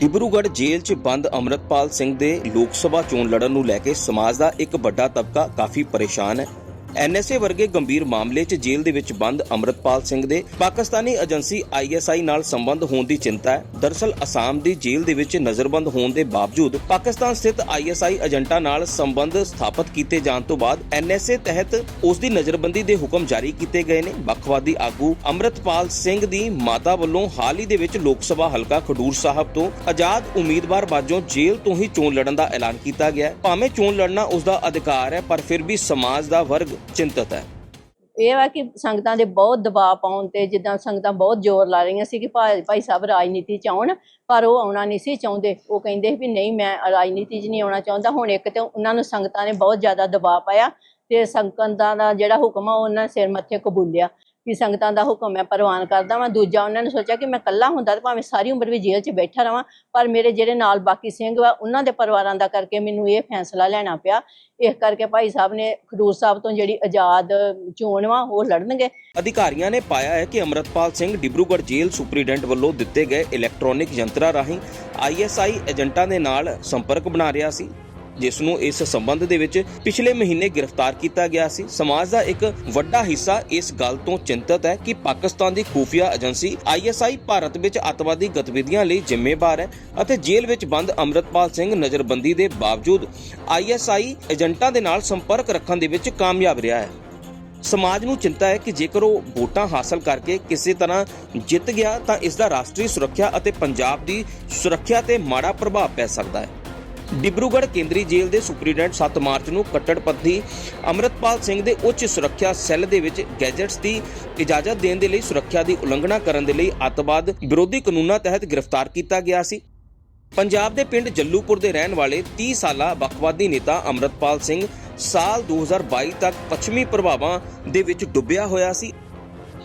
ਡਿਬਰੂਗੜ੍ਹ ਜੇਲ੍ਹ 'ਚ ਬੰਦ ਅਮਰਤਪਾਲ ਸਿੰਘ ਦੇ ਲੋਕ ਸਭਾ ਚੋਣ ਲੜਨ ਨੂੰ ਲੈ ਕੇ ਸਮਾਜ ਦਾ ਇੱਕ ਵੱਡਾ ਤਬਕਾ ਕਾਫੀ ਪਰੇਸ਼ਾਨ ਹੈ। ਐਨਐਸਏ ਵਰਗੇ ਗੰਭੀਰ ਮਾਮਲੇ 'ਚ ਜੇਲ੍ਹ ਦੇ ਵਿੱਚ ਬੰਦ ਅਮਰਤਪਾਲ ਸਿੰਘ ਦੇ ਪਾਕਿਸਤਾਨੀ ਏਜੰਸੀ ਆਈਐਸਆਈ ਨਾਲ ਸੰਬੰਧ ਹੋਣ ਦੀ ਚਿੰਤਾ ਹੈ। ਦਰਸਲ ਅਸਾਮ ਦੀ ਜੇਲ੍ਹ ਦੇ ਵਿੱਚ ਨਜ਼ਰਬੰਦ ਹੋਣ ਦੇ ਬਾਵਜੂਦ ਪਾਕਿਸਤਾਨ ਸਥਿਤ ਆਈਐਸਆਈ ਏਜੰਟਾਂ ਨਾਲ ਸੰਬੰਧ ਸਥਾਪਿਤ ਕੀਤੇ ਜਾਣ ਤੋਂ ਬਾਅਦ ਐਨਐਸਏ ਤਹਿਤ ਉਸ ਦੀ ਨਜ਼ਰਬੰਦੀ ਦੇ ਹੁਕਮ ਜਾਰੀ ਕੀਤੇ ਗਏ ਨੇ। ਵੱਖਵਾਦੀ ਆਗੂ ਅਮਰਤਪਾਲ ਸਿੰਘ ਦੀ ਮਾਤਾ ਵੱਲੋਂ ਹਾਲ ਹੀ ਦੇ ਵਿੱਚ ਲੋਕ ਸਭਾ ਹਲਕਾ ਖਡੂਰ ਸਾਹਿਬ ਤੋਂ ਆਜ਼ਾਦ ਉਮੀਦਵਾਰ ਵਜੋਂ ਜੇਲ੍ਹ ਤੋਂ ਹੀ ਚੋਣ ਲੜਨ ਦਾ ਐਲਾਨ ਕੀਤਾ ਗਿਆ ਹੈ। ਭਾਵੇਂ ਚੋਣ ਲੜਨਾ ਉਸ ਦਾ ਅਧਿਕਾਰ ਹੈ, ਪਰ ਫਿਰ ਵੀ ਸਮਾਜ ਦਾ ਵਰਗ ਚਿੰਤਤ ਹੈ। ਇਹ ਵਾ ਕਿ ਸੰਗਤਾਂ ਦੇ ਬਹੁਤ ਦਬਾਅ ਪਾਉਣ ਤੇ ਜਿੱਦਾਂ ਸੰਗਤਾਂ ਬਹੁਤ ਜ਼ੋਰ ਲਾ ਰਹੀਆਂ ਸੀ ਕਿ ਭਾਈ ਭਾਈ ਸਾਹਿਬ ਰਾਜਨੀਤੀ ਚ ਆਉਣ, ਪਰ ਉਹ ਆਉਣਾ ਨਹੀਂ ਸੀ ਚਾਹੁੰਦੇ। ਉਹ ਕਹਿੰਦੇ ਵੀ ਨਹੀਂ, ਮੈਂ ਰਾਜਨੀਤੀ 'ਚ ਨਹੀਂ ਆਉਣਾ ਚਾਹੁੰਦਾ। ਹੁਣ ਇੱਕ ਤੇ ਉਹਨਾਂ ਨੂੰ ਸੰਗਤਾਂ ਨੇ ਬਹੁਤ ਜ਼ਿਆਦਾ ਦਬਾਅ ਪਾਇਆ ਤੇ ਸੰਗਤਾਂ ਦਾ ਜਿਹੜਾ ਹੁਕਮ ਆ ਉਹਨਾਂ ਨੇ ਸਿਰ ਮੱਥੇ ਕਬੂਲਿਆ। ਵੀ ਸੰਗਤਾਂ ਦਾ ਹੁਕਮ ਮੈਂ ਪ੍ਰਵਾਨ ਕਰਦਾ ਵਾਂ। ਦੂਜਾ ਉਹਨਾਂ ਨੇ ਸੋਚਿਆ ਕਿ ਮੈਂ ਇਕੱਲਾ ਹੁੰਦਾ ਤਾਂ ਭਾਵੇਂ ਸਾਰੀ ਉਮਰ ਵੀ ਜੇਲ੍ਹ 'ਚ ਬੈਠਾ ਰਵਾਂ, ਪਰ ਮੇਰੇ ਜਿਹੜੇ ਨਾਲ ਬਾਕੀ ਸਿੰਘ ਵਾ, ਉਹਨਾਂ ਦੇ ਪਰਿਵਾਰਾਂ ਦਾ ਕਰਕੇ ਮੈਨੂੰ ਇਹ ਫੈਸਲਾ ਲੈਣਾ ਪਿਆ। ਇਸ ਕਰਕੇ ਭਾਈ ਸਾਹਿਬ ਨੇ ਖਡੂਰ ਸਾਹਿਬ ਤੋਂ ਜਿਹੜੀ ਆਜ਼ਾਦ ਚੋਣ ਵਾ, ਉਹ ਲੜਨਗੇ। ਅਧਿਕਾਰੀਆਂ ਨੇ ਪਾਇਆ ਹੈ ਕਿ ਅਮਰਤਪਾਲ ਸਿੰਘ ਡਿਬਰੂਗੜ੍ਹ ਜੇਲ੍ਹ ਸੁਪਰੀਡੈਂਟ ਵੱਲੋਂ ਦਿੱਤੇ ਗਏ ਇਲੈਕਟ੍ਰੋਨਿਕ ਯੰਤਰਾਂ ਰਾਹੀਂ ਆਈਐਸਆਈ ਏਜੰਟਾਂ ਦੇ ਨਾਲ ਸੰਪਰਕ ਬਣਾ ਰਿਹਾ ਸੀ। ਜਿਸ ਨੂੰ ਇਸ ਸੰਬੰਧ ਦੇ ਵਿੱਚ ਪਿਛਲੇ ਮਹੀਨੇ ਗ੍ਰਿਫਤਾਰ ਕੀਤਾ ਗਿਆ ਸੀ। ਸਮਾਜ ਦਾ ਇੱਕ ਵੱਡਾ ਹਿੱਸਾ ਇਸ ਗੱਲ ਤੋਂ ਚਿੰਤਤ ਹੈ ਕਿ ਪਾਕਿਸਤਾਨ ਦੀ ਖੂਫੀਆ ਏਜੰਸੀ ਆਈਐਸਆਈ ਭਾਰਤ ਵਿੱਚ ਅੱਤਵਾਦੀ ਗਤੀਵਿਧੀਆਂ ਲਈ ਜ਼ਿੰਮੇਵਾਰ ਹੈ ਅਤੇ ਜੇਲ੍ਹ ਵਿੱਚ ਬੰਦ ਅਮਰਤਪਾਲ ਸਿੰਘ ਨਜ਼ਰਬੰਦੀ ਦੇ ਬਾਵਜੂਦ ਆਈਐਸਆਈ ਏਜੰਟਾਂ ਦੇ ਨਾਲ ਸੰਪਰਕ ਰੱਖਣ ਦੇ ਵਿੱਚ ਕਾਮਯਾਬ ਰਿਹਾ ਹੈ। ਸਮਾਜ ਨੂੰ ਚਿੰਤਾ ਹੈ ਕਿ ਜੇਕਰ ਉਹ ਵੋਟਾਂ ਹਾਸਲ ਕਰਕੇ ਕਿਸੇ ਤਰ੍ਹਾਂ ਜਿੱਤ ਗਿਆ ਤਾਂ ਇਸ ਦਾ ਰਾਸ਼ਟਰੀ ਸੁਰੱਖਿਆ ਅਤੇ ਪੰਜਾਬ ਦੀ ਸੁਰੱਖਿਆ ਤੇ ਮਾੜਾ ਪ੍ਰਭਾਵ ਪੈ ਸਕਦਾ ਹੈ। ਡਿਬਰੂਗੜ੍ਹ ਕੇਂਦਰੀ ਜੇਲ੍ਹ ਦੇ ਸੁਪਰੀਡੈਂਟ 7 ਮਾਰਚ ਨੂੰ ਕੱਟੜਪੱਥੀ ਅਮਰਤਪਾਲ ਸਿੰਘ ਦੇ ਉੱਚ ਸੁਰੱਖਿਆ ਸੈੱਲ ਦੇ ਵਿੱਚ ਗੈਜਟਸ ਦੀ ਇਜਾਜ਼ਤ ਦੇਣ ਦੇ ਲਈ ਸੁਰੱਖਿਆ ਦੀ ਉਲੰਘਣਾ ਕਰਨ ਦੇ ਲਈ ਅੱਤਵਾਦ ਵਿਰੋਧੀ ਕਾਨੂੰਨਾਂ ਤਹਿਤ ਗ੍ਰਿਫਤਾਰ ਕੀਤਾ ਗਿਆ ਸੀ। ਪੰਜਾਬ ਦੇ ਪਿੰਡ ਜੱਲੂਪੁਰ ਦੇ ਰਹਿਣ ਵਾਲੇ 30 ਸਾਲਾ ਵੱਖਵਾਦੀ ਨੇਤਾ ਅਮਰਤਪਾਲ ਸਿੰਘ ਸਾਲ 2022 ਤੱਕ ਪੱਛਮੀ ਪ੍ਰਭਾਵਾਂ ਦੇ ਵਿੱਚ ਡੁੱਬਿਆ ਹੋਇਆ ਸੀ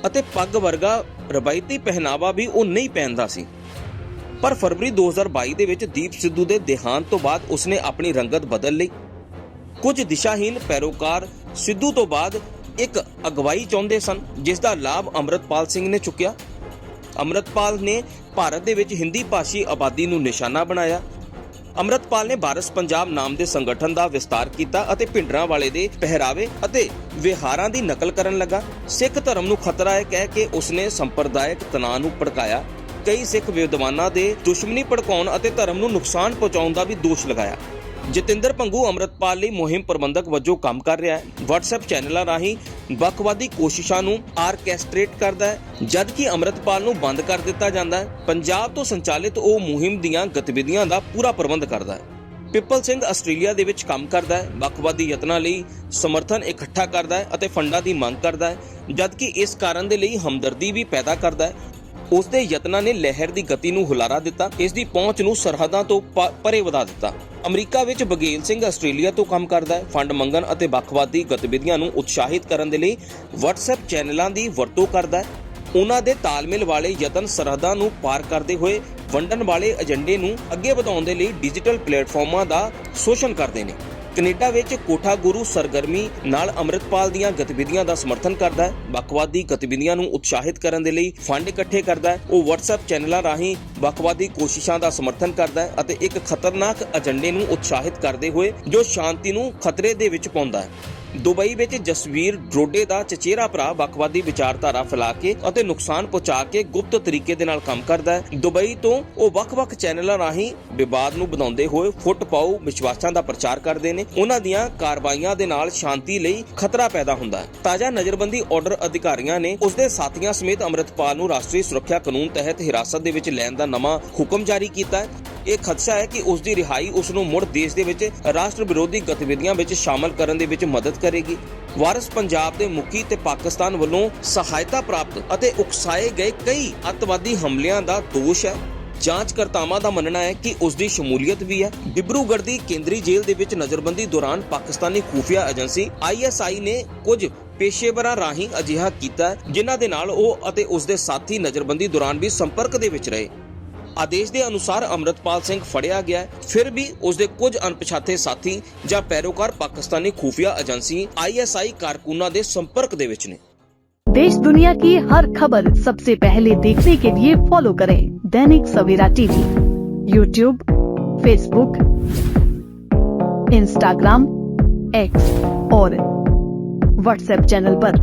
ਅਤੇ ਪੱਗ ਵਰਗਾ ਰਵਾਇਤੀ ਪਹਿਨਾਵਾ ਵੀ ਉਹ ਨਹੀਂ ਪਹਿਨਦਾ ਸੀ। ਪਰ ਫਰਵਰੀ 2022 ਦੇ ਵਿੱਚ ਦੀਪ ਸਿੱਧੂ ਦੇ ਦੇਹਾਂਤ ਤੋਂ ਬਾਅਦ ਉਸਨੇ ਆਪਣੀ ਰੰਗਤ ਬਦਲ ਲਈ। ਕੁਝ ਦਿਸ਼ਾਹੀਨ ਪੈਰੋਕਾਰ ਸਿੱਧੂ ਤੋਂ ਬਾਅਦ ਇੱਕ ਅਗਵਾਈ ਚਾਹੁੰਦੇ ਸਨ, ਜਿਸ ਦਾ ਲਾਭ ਅਮਰਤਪਾਲ ਸਿੰਘ ਨੇ ਚੁੱਕਿਆ। ਅਮਰਤਪਾਲ ਨੇ ਭਾਰਤ ਦੇ ਵਿੱਚ ਹਿੰਦੀ ਭਾਸ਼ੀ ਆਬਾਦੀ ਨੂੰ ਨਿਸ਼ਾਨਾ ਬਣਾਇਆ। ਅਮਰਤਪਾਲ ਨੇ ਬਾਰਸ ਪੰਜਾਬ ਨਾਮ ਦੇ ਸੰਗਠਨ ਦਾ ਵਿਸਤਾਰ ਕੀਤਾ ਅਤੇ ਭਿੰਡਰਾਂ ਵਾਲੇ ਦੇ ਪਹਿਰਾਵੇ ਅਤੇ ਵਿਹਾਰਾਂ ਦੀ ਨਕਲ ਕਰਨ ਲੱਗਾ। ਸਿੱਖ ਧਰਮ ਨੂੰ ਖਤਰਾ ਹੈ ਕਹਿ ਕੇ ਉਸਨੇ ਸੰਪਰਦਾਇਕ ਤਣਾਅ ਨੂੰ ਭੜਕਾਇਆ। ਕਈ ਸਿੱਖ ਵਿਦਵਾਨਾਂ ਦੇ ਦੁਸ਼ਮਣੀ ਭੜਕਾਉਣ ਅਤੇ ਧਰਮ ਨੂੰ ਨੁਕਸਾਨ ਪਹੁੰਚਾਉਣ ਦਾ ਵੀ ਦੋਸ਼ ਲਗਾਇਆ। ਜਤਿੰਦਰ ਪੰਗੂ ਅਮਰਤਪਾਲ ਲਈ ਮੁਹਿੰਮ ਪ੍ਰਬੰਧਕ ਵਜੋਂ ਕੰਮ ਕਰ ਰਿਹਾ ਹੈ। WhatsApp ਚੈਨਲਾਂ ਰਾਹੀਂ ਵੱਖਵਾਦੀ ਕੋਸ਼ਿਸ਼ਾਂ ਨੂੰ ਆਰਕੈਸਟ੍ਰੇਟ ਕਰਦਾ ਹੈ ਜਦ ਅਮਰਤਪਾਲ ਨੂੰ ਬੰਦ ਕਰ ਦਿੱਤਾ ਜਾਂਦਾ ਹੈ। ਪੰਜਾਬ ਤੋਂ ਸੰਚਾਲਿਤ ਉਹ ਮੁਹਿੰਮ ਦੀਆਂ ਗਤੀਵਿਧੀਆਂ ਦਾ ਪੂਰਾ ਪ੍ਰਬੰਧ ਕਰਦਾ ਹੈ। ਪਿੱਪਲ ਸਿੰਘ ਆਸਟ੍ਰੇਲੀਆ ਦੇ ਵਿੱਚ ਕੰਮ ਕਰਦਾ ਹੈ। ਵੱਖਵਾਦੀ ਯਤਨਾਂ ਲਈ ਸਮਰਥਨ ਇਕੱਠਾ ਕਰਦਾ ਹੈ ਅਤੇ ਫੰਡਾਂ ਦੀ ਮੰਗ ਕਰਦਾ ਹੈ, ਜਦਕਿ ਇਸ ਕਾਰਨ ਦੇ ਲਈ ਹਮਦਰਦੀ ਵੀ ਪੈਦਾ ਕਰਦਾ ਹੈ। ਉਸ ਦੇ ਯਤਨਾਂ ਨੇ ਲਹਿਰ ਦੀ ਗਤੀ ਨੂੰ ਹੁਲਾਰਾ ਦਿੱਤਾ, ਇਸ ਦੀ ਪਹੁੰਚ ਨੂੰ ਸਰਹੱਦਾਂ ਤੋਂ ਪਰੇ ਵਧਾ ਦਿੱਤਾ। ਅਮਰੀਕਾ ਵਿੱਚ ਬਗੇਲ ਸਿੰਘ ਆਸਟ੍ਰੇਲੀਆ ਤੋਂ ਕੰਮ ਕਰਦਾ ਹੈ। ਫੰਡ ਮੰਗਣ ਅਤੇ ਵੱਖਵਾਦੀ ਗਤੀਵਿਧੀਆਂ ਨੂੰ ਉਤਸ਼ਾਹਿਤ ਕਰਨ ਦੇ ਲਈ WhatsApp ਚੈਨਲਾਂ ਦੀ ਵਰਤੋਂ ਕਰਦਾ ਹੈ। ਉਹਨਾਂ ਦੇ ਤਾਲਮੇਲ ਵਾਲੇ ਯਤਨ ਸਰਹੱਦਾਂ ਨੂੰ ਪਾਰ ਕਰਦੇ ਹੋਏ ਵੰਡਣ ਵਾਲੇ ਏਜੰਡੇ ਨੂੰ ਅੱਗੇ ਵਧਾਉਣ ਦੇ ਲਈ ਡਿਜੀਟਲ ਪਲੇਟਫਾਰਮਾਂ ਦਾ ਸ਼ੋਸ਼ਣ ਕਰਦੇ ਨੇ। ਕੈਨੇਡਾ ਵਿੱਚ ਕੋਠਾ ਗੁਰੂ ਸਰਗਰਮੀ ਨਾਲ ਅੰਮ੍ਰਿਤਪਾਲ ਦੀਆਂ ਗਤੀਵਿਧੀਆਂ ਦਾ ਸਮਰਥਨ ਕਰਦਾ ਹੈ। ਵੱਖਵਾਦੀ ਗਤੀਵਿਧੀਆਂ ਨੂੰ ਉਤਸ਼ਾਹਿਤ ਕਰਨ ਦੇ ਲਈ ਫੰਡ ਇਕੱਠੇ ਕਰਦਾ ਹੈ। ਉਹ WhatsApp ਚੈਨਲਾਂ ਰਾਹੀਂ ਵੱਖਵਾਦੀ ਕੋਸ਼ਿਸ਼ਾਂ ਦਾ ਸਮਰਥਨ ਕਰਦਾ ਹੈ ਅਤੇ ਇੱਕ ਖਤਰਨਾਕ ਏਜੰਡੇ ਨੂੰ ਉਤਸ਼ਾਹਿਤ ਕਰਦੇ ਹੋਏ ਜੋ ਸ਼ਾਂਤੀ ਨੂੰ ਖਤਰੇ ਦੇ ਵਿੱਚ ਪਾਉਂਦਾ ਹੈ। ਦੁਬਈ ਵਿੱਚ ਜਸਵੀਰ ਡਰੋਡੇ ਦਾ ਚਚੇਰਾ ਭਰਾ ਵੱਖਵਾਦੀ ਵਿਚਾਰਧਾਰਾ ਫੈਲਾ ਕੇ ਅਤੇ ਨੁਕਸਾਨ ਪਹੁੰਚਾ ਕੇ ਗੁਪਤ ਤਰੀਕੇ ਦੇ ਨਾਲ ਕੰਮ ਕਰਦਾ ਹੈ। ਦੁਬਈ ਤੋਂ ਉਹ ਵੱਖ-ਵੱਖ ਚੈਨਲਾਂ ਰਾਹੀਂ ਵਿਵਾਦ ਨੂੰ ਵਧਾਉਂਦੇ ਹੋਏ ਫੁੱਟ ਪਾਉ ਵਿਸ਼ਵਾਸਾਂ ਦਾ ਪ੍ਰਚਾਰ ਕਰਦੇ ਨੇ। ਉਹਨਾਂ ਦੀਆਂ ਕਾਰਵਾਈਆਂ ਦੇ ਨਾਲ ਸ਼ਾਂਤੀ ਲਈ ਖਤਰਾ ਪੈਦਾ ਹੁੰਦਾ ਹੈ। ਤਾਜ਼ਾ ਨਜ਼ਰਬੰਦੀ ਆਰਡਰ ਅਧਿਕਾਰੀਆਂ ਨੇ ਉਸ ਦੇ ਸਾਥੀਆਂ ਸਮੇਤ ਅੰਮ੍ਰਿਤਪਾਲ ਨੂੰ ਰਾਸ਼ਟਰੀ ਸੁਰੱਖਿਆ ਕਾਨੂੰਨ ਤਹਿਤ ਹਿਰਾਸਤ ਦੇ ਵਿੱਚ ਲੈਣ ਦਾ ਨਵਾਂ ਹੁਕਮ ਜਾਰੀ ਕੀਤਾ ਹੈ। ਇਹ ਖਦਸ਼ਾ ਹੈ ਕਿ ਉਸ ਦੀ ਰਿਹਾਈ ਉਸ ਨੂੰ ਮੁੜ ਦੇਸ਼ ਦੇ ਵਿੱਚ ਰਾਸ਼ਟਰ ਵਿਰੋਧੀ ਗਤੀਵਿਧੀਆਂ ਵਿੱਚ ਸ਼ਾਮਲ ਕਰਨ ਦੇ ਵਿੱਚ ਮਦਦ ਕਰੇਗੀ। ਵਾਰਸ ਪੰਜਾਬ ਦੇ ਮੁਖੀ ਤੇ ਪਾਕਿਸਤਾਨ ਵੱਲੋਂ ਸਹਾਇਤਾ ਪ੍ਰਾਪਤ ਅਤੇ ਉਕਸਾਏ ਗਏ ਕਈ ਅੱਤਵਾਦੀ ਹਮਲਿਆਂ ਦਾ ਦੋਸ਼ ਹੈ। ਜਾਂਚਕਰਤਾਵਾਂ ਦਾ ਮੰਨਣਾ ਹੈ ਕਿ ਉਸ ਦੀ ਸ਼ਮੂਲੀਅਤ ਵੀ ਹੈ। ਡਿਬਰੂਗੜ੍ਹ ਦੀ ਕੇਂਦਰੀ ਜੇਲ੍ਹ ਦੇ ਵਿੱਚ ਨਜ਼ਰਬੰਦੀ ਦੌਰਾਨ ਪਾਕਿਸਤਾਨੀ ਖੂਫੀਆ ਏਜੰਸੀ ਆਈਐਸਆਈ ਨੇ ਕੁਝ ਪੇਸ਼ੇਵਰਾਂ ਰਾਹੀਂ ਅਜਿਹਾ ਕੀਤਾ ਜਿਨ੍ਹਾਂ ਦੇ ਨਾਲ ਉਹ ਅਤੇ ਉਸ ਦੇ ਸਾਥੀ ਨਜ਼ਰਬੰਦੀ ਦੌਰਾਨ ਵੀ ਸੰਪਰਕ ਦੇ ਵਿੱਚ ਰਹੇ। ਆਦੇਸ਼ ਦੇ ਅਨੁਸਾਰ ਅਮਰਤਪਾਲ ਸਿੰਘ ਫੜਿਆ ਗਿਆ ਹੈ। ਫਿਰ ਵੀ ਉਸ ਦੇ ਕੁਝ ਅਣਪਛਾਤੇ ਸਾਥੀ ਜਾਂ ਪੈਰੋਕਾਰ ਪਾਕਿਸਤਾਨੀ ਖੂਫੀਆ ਏਜੰਸੀ ਆਈਐਸਆਈ ਕਾਰਕੁਨਾਂ ਦੇ ਸੰਪਰਕ ਦੇ ਵਿੱਚ ਨੇ देश दुनिया की हर खबर सबसे पहले देखने के लिए फॉलो करें Dainik Savera TV YouTube Facebook Instagram X और व्हाट्सएप चैनल पर।